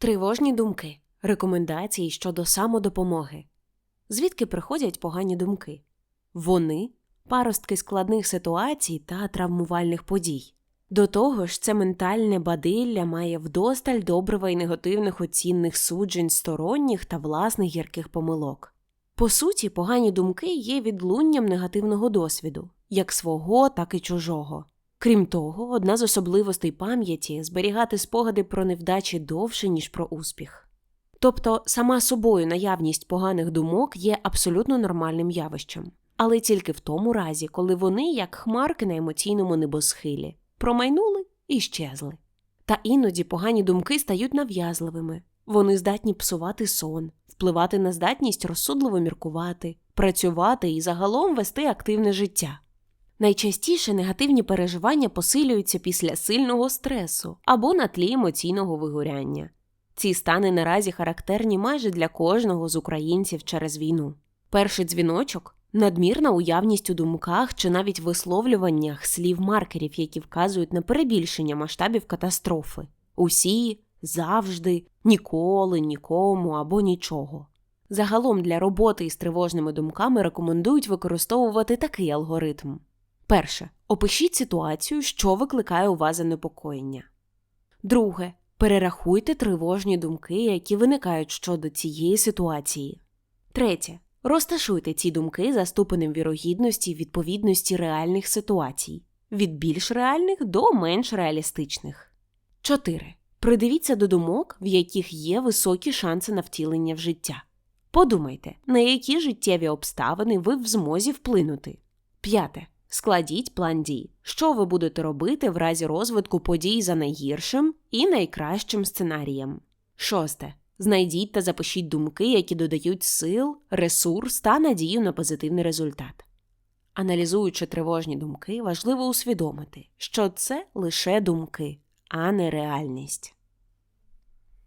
Тривожні думки. Рекомендації щодо самодопомоги. Звідки приходять погані думки? Вони паростки складних ситуацій та травмувальних подій. До того ж, це ментальне бадилля має вдосталь добрива і негативних оцінних суджень сторонніх та власних гірких помилок. По суті, погані думки є відлунням негативного досвіду, як свого, так і чужого. Крім того, одна з особливостей пам'яті зберігати спогади про невдачі довше, ніж про успіх. Тобто, сама собою наявність поганих думок є абсолютно нормальним явищем, але тільки в тому разі, коли вони, як хмарки на емоційному небосхилі, промайнули і щезли. Та іноді погані думки стають нав'язливими, вони здатні псувати сон, впливати на здатність розсудливо міркувати, працювати і загалом вести активне життя. Найчастіше негативні переживання посилюються після сильного стресу або на тлі емоційного вигоряння. Ці стани наразі характерні майже для кожного з українців через війну. Перший дзвіночок надмірна уявність у думках чи навіть висловлюваннях слів маркерів, які вказують на перебільшення масштабів катастрофи усі, завжди, ніколи, нікому або нічого. Загалом для роботи із тривожними думками рекомендують використовувати такий алгоритм. Перше. Опишіть ситуацію, що викликає у вас занепокоєння. Друге. Перерахуйте тривожні думки, які виникають щодо цієї ситуації. Третє. Розташуйте ці думки за ступенем вірогідності відповідності реальних ситуацій від більш реальних до менш реалістичних. 4. Придивіться до думок, в яких є високі шанси на втілення в життя. Подумайте, на які життєві обставини ви в змозі вплинути. 5. Складіть план дій, що ви будете робити в разі розвитку подій за найгіршим і найкращим сценарієм. 6. Знайдіть та запишіть думки, які додають сил, ресурс та надію на позитивний результат. Аналізуючи тривожні думки, важливо усвідомити, що це лише думки, а не реальність.